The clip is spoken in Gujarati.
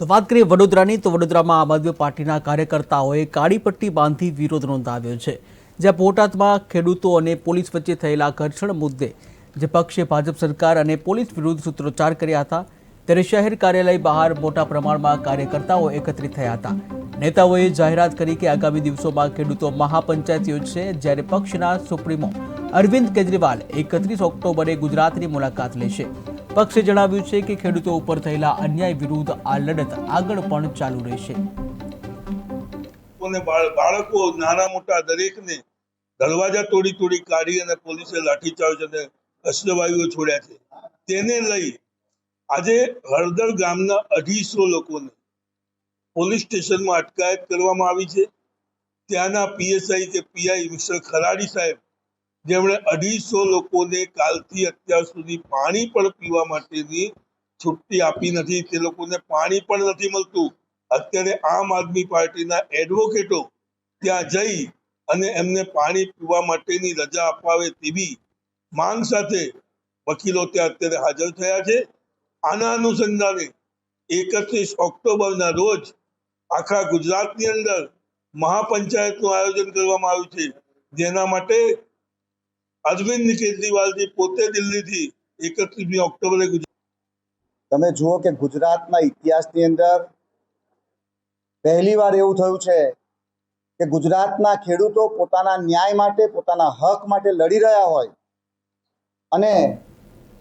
તો વાત કરીએ વડોદરાની, તો વડોદરામાં આમ આદમી પાર્ટીના કાર્યકર્તાઓએ કાળી પટ્ટી બાંધી વિરોધ નોંધાવ્યો છે, જ્યાં બોટાદમાં ખેડૂતો અને પોલીસ વચ્ચે થયેલા ઘર્ષણ મુદ્દે જે પક્ષે ભાજપ સરકાર અને પોલીસ વિરુદ્ધ સૂત્રોચ્ચાર કર્યા હતા, ત્યારે શહેર કાર્યાલય બહાર મોટા પ્રમાણમાં કાર્યકર્તાઓ એકત્રિત થયા હતા. નેતાઓએ જાહેરાત કરી કે આગામી દિવસોમાં ખેડૂતો મહાપંચાયત યોજશે, જ્યારે પક્ષના સુપ્રીમો અરવિંદ કેજરીવાલ એકત્રીસ ઓક્ટોબરે ગુજરાતની મુલાકાત લેશે. પક્ષે જણાવ્યું છે કે ખેડૂતો ઉપર થયેલા અન્યાય વિરુદ્ધ આ લડત આગળ પણ ચાલુ રહેશે. બાળકો, નાના મોટા દરેકને દરવાજા તોડી તોડી કાઢી અને પોલીસે લાઠીચાર્જ અને અશ્રવાયુઓ છોડ્યા છે. તેને લઈ આજે હળદર ગામના અઢીસો લોકોને પોલીસ સ્ટેશનમાં અટકાયત કરવામાં આવી છે. ત્યાંના પીએસઆઈ કે પીઆઈ મિસ્ટર ખરાડી સાહેબ જેમણે અઢીસો લોકોને કાલથી અત્યાર સુધી પાણી પણ પીવા માટેની છુટ્ટી આપી નથી. તે લોકોને પાણી પણ નથી મળતું. અત્યારે આમ આદમી પાર્ટીના એડવોકેટો ત્યાં જઈ અને એમને પાણી પીવા માટેની રજા અપાવે તેવી માંગ સાથે વકીલો ત્યાં અત્યારે હાજર થયા છે. આના અનુસંધાને એકત્રીસ ઓક્ટોબરના રોજ આખા ગુજરાતની અંદર મહાપંચાયતનું આયોજન કરવામાં આવ્યું છે. જેના માટે અરવિંદ કેજરીવાલજી પોતે દિલ્હીથી એકત્રીસમી ઓક્ટોબરે તમે જુઓ કે ગુજરાતના ઇતિહાસની અંદર પહેલીવાર એવું થયું છે કે ગુજરાતના ખેડૂતો પોતાના ન્યાય માટે, પોતાના હક માટે લડી રહ્યા હોય અને